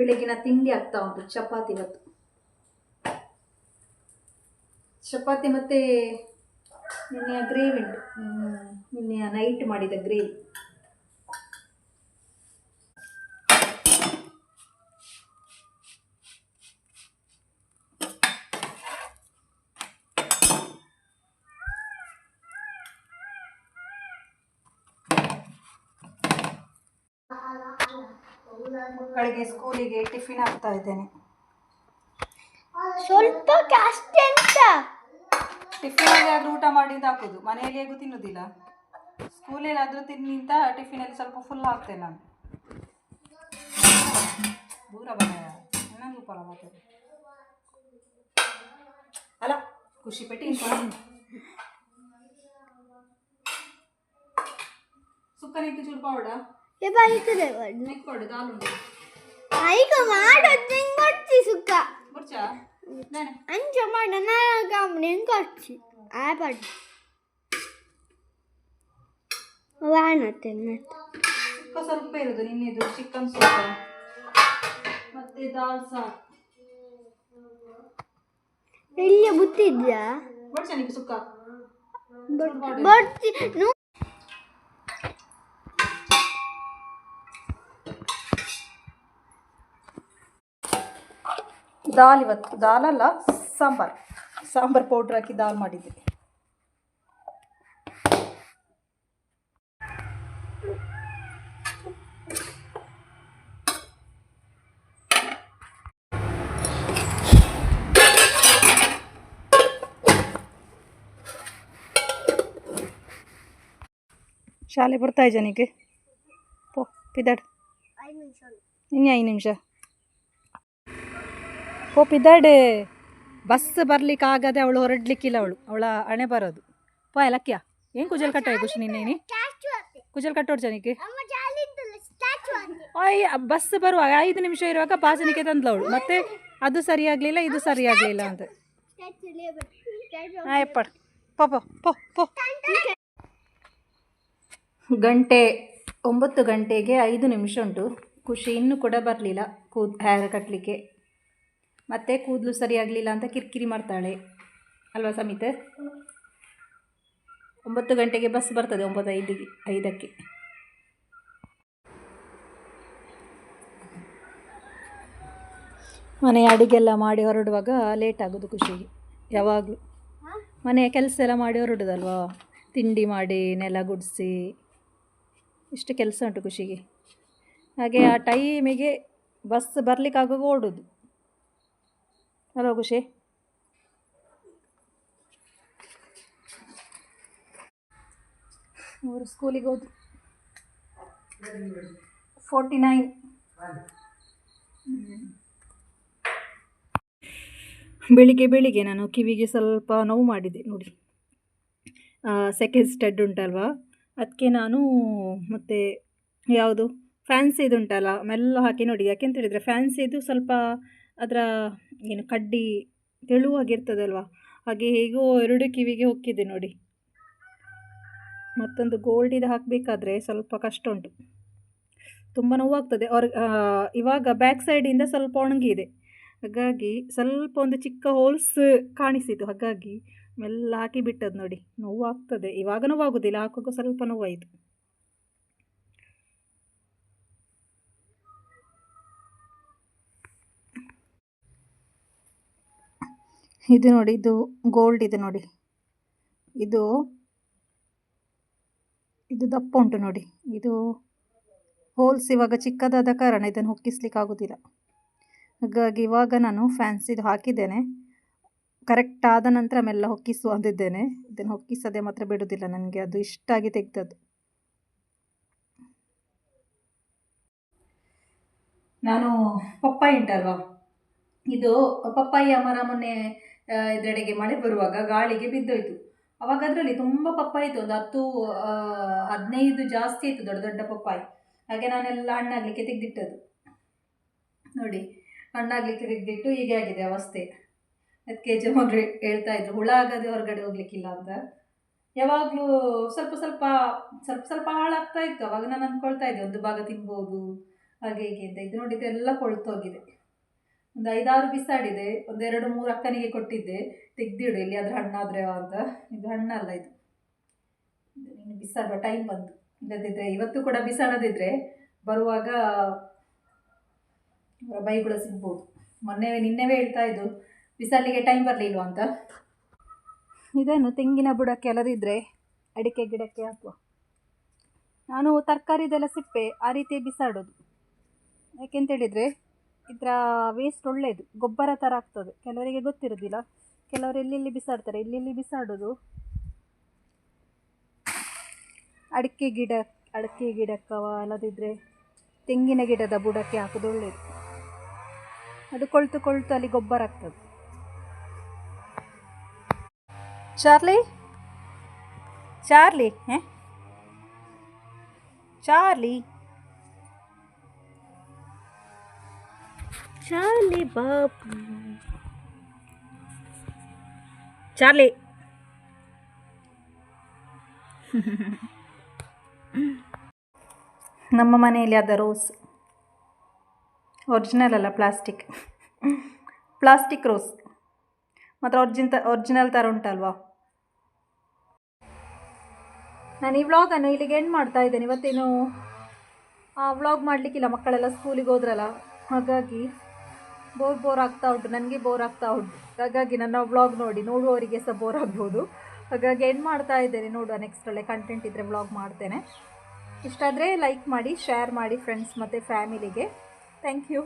ಬೆಳಗಿನ ತಿಂಡಿ ಆಗ್ತಾ ಉಂಟು, ಚಪಾತಿ ಮತ್ತು. ಚಪಾತಿ ಮತ್ತೆ ನಿನ್ನೆಯ ಗ್ರೇವಿ ಉಂಟು. ನಿನ್ನೆಯ ನೈಟ್ ಮಾಡಿದ ಗ್ರೇವಿ. ಮಕ್ಕಳಿಗೆ ಸ್ಕೂಲಿಗೆ ಟಿಫಿನ್ ಹಾಕ್ತಾ ಇದ್ದೇನೆ. ಸ್ವಲ್ಪ ಟಿಫಿನಲ್ಲಿ ಆದರೂ ಊಟ ಮಾಡಿದ್ದು ಹಾಕೋದು. ಮನೆಯಲ್ಲಿ ಹೇಗೂ ತಿನ್ನೋದಿಲ್ಲ. ಸ್ಕೂಲಲ್ಲಿ ಆದರೂ ತಿನ್ನಿಂತ ಟಿಫಿನ್ ಅಲ್ಲಿ ಸ್ವಲ್ಪ ಫುಲ್ ಹಾಕ್ತೇನೆ ನಾನು. ದೂರ ಬರ ಫಲ ಮಾಡ್ತೇನೆ ಅಲ್ಲ ಖುಷಿ ಪೆಟ್ಟಿ ಸುಕ್ಕನಿಕ್ಕೆ ಚೂರು ಪೌಡ ಬರ್ತದೆ ನೆಕ್ಕೊಡು ದಾಲುಂಡು ಈಗ ಮಾಡೋದು ಹೆಂಗ್ ಕೊಡ್ತಿ ಸುಕ್ಕ ಬರ್ಚಾ ನಾನೆ ಅಂಚ ಮಾಡ ನಾನು ಹೆಂಗ್ ಕೊಡ್ತಿ ಆ ಪಡ್ ವಾಣತ್ತೆ ಸುಕ್ಕ ಸ್ವಲ್ಪ ಇರೋದು ನಿನ್ನೆದು ಚಿಕನ್ ಸುಕ್ಕ ಮತ್ತೆ ದಾಲ್ ಸಾರು ಇಲ್ಲಿ ಬುತ್ತಿದ್ಯಾ ಬರ್ಚಾ ನಿಮಗೆ ಸುಕ್ಕ ಬರ್ತಿ ದಾಲ್ ಇವತ್ತು. ದಾಲ್ ಅಲ್ಲ ಸಾಂಬಾರ್. ಸಾಂಬಾರ್ ಪೌಡ್ರ್ ಹಾಕಿ ದಾಲ್ ಮಾಡಿದ್ದೆ ಶಾಲೆ ಬರ್ತಾ ಜನಕ್ಕೆ ಪೋ ಪಿದಾಡ್. ಇನ್ನು ಐದು ನಿಮಿಷ. ಓ ಇದ್ದಾಡೆ ಬಸ್ ಬರ್ಲಿಕ್ಕೆ ಆಗದೆ ಅವಳು ಹೊರಡ್ಲಿಕ್ಕಿಲ್ಲ ಅವಳು. ಅವಳ ಹಣೆ ಬರೋದು. ಪಾ, ಲಕ್ಯ. ಏನು ಕುಜಲ್ ಕಟ್ಟೋ ಖುಷಿ ನಿನ್ನೇನಿ ಕುಜಲ್ ಕಟ್ಟೋಡ್ ಜನಕ್ಕೆ? ಬಸ್ ಬರುವಾಗ ಐದು ನಿಮಿಷ ಇರುವಾಗ ಬಾಜನಿಕೆ ತಂದ್ಲವಳು ಮತ್ತೆ ಅದು ಸರಿಯಾಗಲಿಲ್ಲ, ಇದು ಸರಿಯಾಗಲಿಲ್ಲ ಅಂತ. ಆಯಪ್ಪ ಪೋ ಪೋ ಗಂಟೆ, ಒಂಬತ್ತು ಗಂಟೆಗೆ ಐದು ನಿಮಿಷ ಉಂಟು. ಖುಷಿ ಇನ್ನೂ ಕೂಡ ಬರಲಿಲ್ಲ ಕೂದ್ ಹೇರ್ ಕಟ್ಟಲಿಕ್ಕೆ ಮತ್ತೆ ಕೂದಲು ಸರಿಯಾಗಲಿಲ್ಲ ಅಂತ ಕಿರಿಕಿರಿ ಮಾಡ್ತಾಳೆ. ಅಲ್ವಾ ಸಮಿತ? ಒಂಬತ್ತು ಗಂಟೆಗೆ ಬಸ್ ಬರ್ತದೆ ಒಂಬತ್ತು ಐದಕ್ಕೆ. ಮನೆಯ ಅಡಿಗೆಲ್ಲ ಮಾಡಿ ಹೊರಡುವಾಗ ಲೇಟ್ ಆಗೋದು ಖುಷಿಗೆ, ಯಾವಾಗಲೂ. ಮನೆಯ ಕೆಲಸ ಎಲ್ಲ ಮಾಡಿ ಹೊರಡೋದಲ್ವಾ? ತಿಂಡಿ ಮಾಡಿ, ನೆಲ ಗುಡಿಸಿ, ಇಷ್ಟು ಕೆಲಸ ಉಂಟು ಖುಷಿಗೆ. ಹಾಗೆ ಆ ಟೈಮಿಗೆ ಬಸ್ ಬರಲಿಕ್ಕಾಗುವಾಗ ಓಡೋದು. ಅಲ್ವಾ ಖುಷಿ. ಅವರು ಸ್ಕೂಲಿಗೆ ಹೋದ್ರು. Forty nine. ಬೆಳಿಗ್ಗೆ ಬೆಳಿಗ್ಗೆ ನಾನು ಕಿವಿಗೆ ಸ್ವಲ್ಪ ನೋವು ಮಾಡಿದೆ ನೋಡಿ. ಸೆಕೆಂಡ್ ಸ್ಟೆಡ್ ಉಂಟಲ್ವಾ? ಅದಕ್ಕೆ ನಾನು ಮತ್ತು ಯಾವುದು? ಫ್ಯಾನ್ಸಿದು ಉಂಟಲ್ಲ ಮೆಲ್ಲ ಹಾಕಿ ನೋಡಿ, ಯಾಕೆಂತ ಹೇಳಿದರೆ ಫ್ಯಾನ್ಸಿದು ಸ್ವಲ್ಪ ಅದರ ಏನು ಕಡ್ಡಿ ತೆಳುವಾಗಿರ್ತದಲ್ವ ಹಾಗೆ ಹೇಗೋ ಎರಡು ಕಿವಿಗೆ ಹೊಕ್ಕಿದೆ ನೋಡಿ. ಮತ್ತೊಂದು ಗೋಲ್ಡಿದು ಹಾಕಬೇಕಾದ್ರೆ ಸ್ವಲ್ಪ ಕಷ್ಟ ಉಂಟು. ತುಂಬ ನೋವಾಗ್ತದೆ. ಅವ್ರ ಇವಾಗ ಬ್ಯಾಕ್ ಸೈಡಿಂದ ಸ್ವಲ್ಪ ಒಣಗಿದೆ. ಹಾಗಾಗಿ ಸ್ವಲ್ಪ ಒಂದು ಚಿಕ್ಕ ಹೋಲ್ಸ್ ಕಾಣಿಸಿತು. ಹಾಗಾಗಿ ಮೆಲ್ಲ ಹಾಕಿ ಬಿಟ್ಟದ್ದು ನೋಡಿ. ನೋವಾಗ್ತದೆ. ಇವಾಗ ನೋವಾಗೋದಿಲ್ಲ. ಹಾಕುವಾಗ ಸ್ವಲ್ಪ ನೋವಾಯಿತು. ಇದು ನೋಡಿ, ಇದು ಗೋಲ್ಡ್ ಇದು ನೋಡಿ. ಇದು ಇದು ದಪ್ಪ ಉಂಟು ನೋಡಿ. ಇದು ಹೋಲ್ಸ್ ಇವಾಗ ಚಿಕ್ಕದಾದ ಕಾರಣ ಇದನ್ನು ಹೊಕ್ಕಿಸ್ಲಿಕ್ಕೆ ಆಗೋದಿಲ್ಲ. ಹಾಗಾಗಿ ಇವಾಗ ನಾನು ಫ್ಯಾನ್ಸಿದು ಹಾಕಿದ್ದೇನೆ. ಕರೆಕ್ಟ್ ಆದ ನಂತರ ಮೆಲ್ಲ ಹೊಕ್ಕಿಸು ಅಂದಿದ್ದೇನೆ. ಇದನ್ನು ಹೊಕ್ಕಿಸದೆ ಮಾತ್ರ ಬಿಡೋದಿಲ್ಲ ನನಗೆ. ಅದು ಇಷ್ಟ ಆಗಿ ತೆಗ್ದದ್ದು. ನಾನು ಪಪ್ಪಾಯಿ ಉಂಟಲ್ವಾ? ಇದು ಪಪ್ಪಾಯಿ ಅಮರ ಮೊನ್ನೆ ಇದರೆಡೆಗೆ ಮಳೆ ಬರುವಾಗ ಗಾಳಿಗೆ ಬಿದ್ದೋಯ್ತು. ಅವಾಗ ಅದರಲ್ಲಿ ತುಂಬ ಪಪ್ಪಾಯಿ ಇತ್ತು. ಒಂದು ಹತ್ತು ಹದಿನೈದು ಜಾಸ್ತಿ ಇತ್ತು. ದೊಡ್ಡ ದೊಡ್ಡ ಪಪ್ಪಾಯಿ. ಹಾಗೆ ನಾನೆಲ್ಲ ಹಣ್ಣಾಗಲಿಕ್ಕೆ ತೆಗ್ದಿಟ್ಟದ್ದು. ನೋಡಿ ಹಣ್ಣಾಗಲಿಕ್ಕೆ ತೆಗೆದಿಟ್ಟು ಹೀಗೆ ಆಗಿದೆ ಅವಸ್ಥೆ. ಅದಕ್ಕೆ ಯಜಮಾನ್ರು ಹೇಳ್ತಾ ಇದ್ರು, ಹುಳ ಆಗದೆ ಹೊರಗಡೆ ಹೋಗ್ಲಿಕ್ಕಿಲ್ಲ ಅಂತ. ಯಾವಾಗಲೂ ಸ್ವಲ್ಪ ಸ್ವಲ್ಪ ಸ್ವಲ್ಪ ಸ್ವಲ್ಪ ಹಾಳಾಗ್ತಾ ಇತ್ತು. ಅವಾಗ ನಾನು ಅಂದ್ಕೊಳ್ತಾ ಇದ್ದೆ, ಒಂದು ಭಾಗ ತಿನ್ಬೋದು. ಹಾಗೆ ಹೀಗೆ ಅಂತ. ಇದು ನೋಡಿದ್ರೆ ಎಲ್ಲ ಕೊಳ್ತೋಗಿದೆ. ಒಂದು ಐದಾರು ಬಿಸಾಡಿದೆ ಒಂದೆರಡು ಮೂರು ಅಕ್ಕನಿಗೆ ಕೊಟ್ಟಿದ್ದೆ. ತೆಗ್ದಿಡು ಇಲ್ಲಿ ಅದ್ರ ಹಣ್ಣಾದ್ರೆ ಅಂತ. ಇದು ಹಣ್ಣಲ್ಲ ಇದು. ನೀನು ಬಿಸಾಡುವ ಟೈಮ್ ಬಂತು. ಇಲ್ಲದಿದ್ದರೆ ಇವತ್ತು ಕೂಡ ಬಿಸಾಡದಿದ್ದರೆ ಬರುವಾಗ ಬೈಗುಳ ಸಿಗ್ಬೋದು. ಮೊನ್ನೆ ನಿನ್ನೆವೇ ಹೇಳ್ತಾ ಇದ್ದು, ಬಿಸಾಡಲಿಕ್ಕೆ ಟೈಮ್ ಬರಲಿಲ್ವ ಅಂತ. ಇದನ್ನು ತೆಂಗಿನ ಬುಡಕ್ಕೆ ಅಲ್ಲದಿದ್ದರೆ ಅಡಿಕೆ ಗಿಡಕ್ಕೆ ಹಾಕುವ. ನಾನು ತರಕಾರಿದೆಲ್ಲ ಸಿಪ್ಪೆ ಆ ರೀತಿ ಬಿಸಾಡೋದು. ಯಾಕೆಂತೇಳಿದರೆ ಇದರ ವೇಸ್ಟ್ ಒಳ್ಳೆಯದು ಗೊಬ್ಬರ ಥರ ಆಗ್ತದೆ. ಕೆಲವರಿಗೆ ಗೊತ್ತಿರೋದಿಲ್ಲ. ಕೆಲವರು ಎಲ್ಲೆಲ್ಲಿ ಬಿಸಾಡ್ತಾರೆ? ಎಲ್ಲೆಲ್ಲಿ ಬಿಸಾಡೋದು? ಅಡಿಕೆ ಗಿಡ, ಅಡಿಕೆ ಗಿಡಕ್ಕವ ಅಲ್ಲದಿದ್ದರೆ ತೆಂಗಿನ ಗಿಡದ ಬುಡಕ್ಕೆ ಹಾಕೋದು ಒಳ್ಳೆಯದು ಅದು ಕೊಳ್ತು ಕೊಳ್ತು ಅಲ್ಲಿ ಗೊಬ್ಬರ ಆಗ್ತದೆ. ಚಾರ್ಲಿ? ಚಾರ್ಲಿ, ಹೇ? ಚಾರ್ಲಿ? ಚಾರ್ಲಿ ಬಾಬು. ಚಾರ್ಲಿ. ನಮ್ಮ ಮನೆಯಲ್ಲಿ ಆದ ರೋಸ್. ಒರಿಜಿನಲ್ ಅಲ್ಲ ಪ್ಲಾಸ್ಟಿಕ್ ಪ್ಲಾಸ್ಟಿಕ್ ರೋಸ್. ಮಾತ್ರ ಒರ್ಜಿನ್ ತ ಒರಿಜಿನಲ್ ಥರ ಉಂಟಲ್ವಾ? ನಾನು ಈ ವ್ಲಾಗನ್ನು ಇಲ್ಲಿಗೆ ಎಂಡ್ ಮಾಡ್ತಾ ಇದ್ದೇನೆ. ಇವತ್ತೇನು ವ್ಲಾಗ್ ಮಾಡಲಿಕ್ಕಿಲ್ಲ, ಮಕ್ಕಳೆಲ್ಲ ಸ್ಕೂಲಿಗೆ ಹೋದ್ರಲ್ಲ. ಹಾಗಾಗಿ ಬೋರ್ ಬೋರ್ ಆಗ್ತಾ ಉಂಟು. ನನಗೆ ಬೋರ್ ಆಗ್ತಾ ಉಂಟು. ಹಾಗಾಗಿ ನನ್ನ ವ್ಲಾಗ್ ನೋಡಿ, ನೋಡುವವರಿಗೆ ಸಹ ಬೋರ್ ಆಗ್ಬೋದು. ಹಾಗಾಗಿ ಏನು ಮಾಡ್ತಾ ಇದ್ದೇನೆ ನೋಡುವ ನೆಕ್ಸ್ಟ್ ಒಳ್ಳೆ ಕಂಟೆಂಟ್ ಇದ್ದರೆ ವ್ಲಾಗ್ ಮಾಡ್ತೇನೆ. ಇಷ್ಟಾದರೆ ಲೈಕ್ ಮಾಡಿ ಶೇರ್ ಮಾಡಿ ಫ್ರೆಂಡ್ಸ್ ಮತ್ತು ಫ್ಯಾಮಿಲಿಗೆ ಥ್ಯಾಂಕ್ ಯು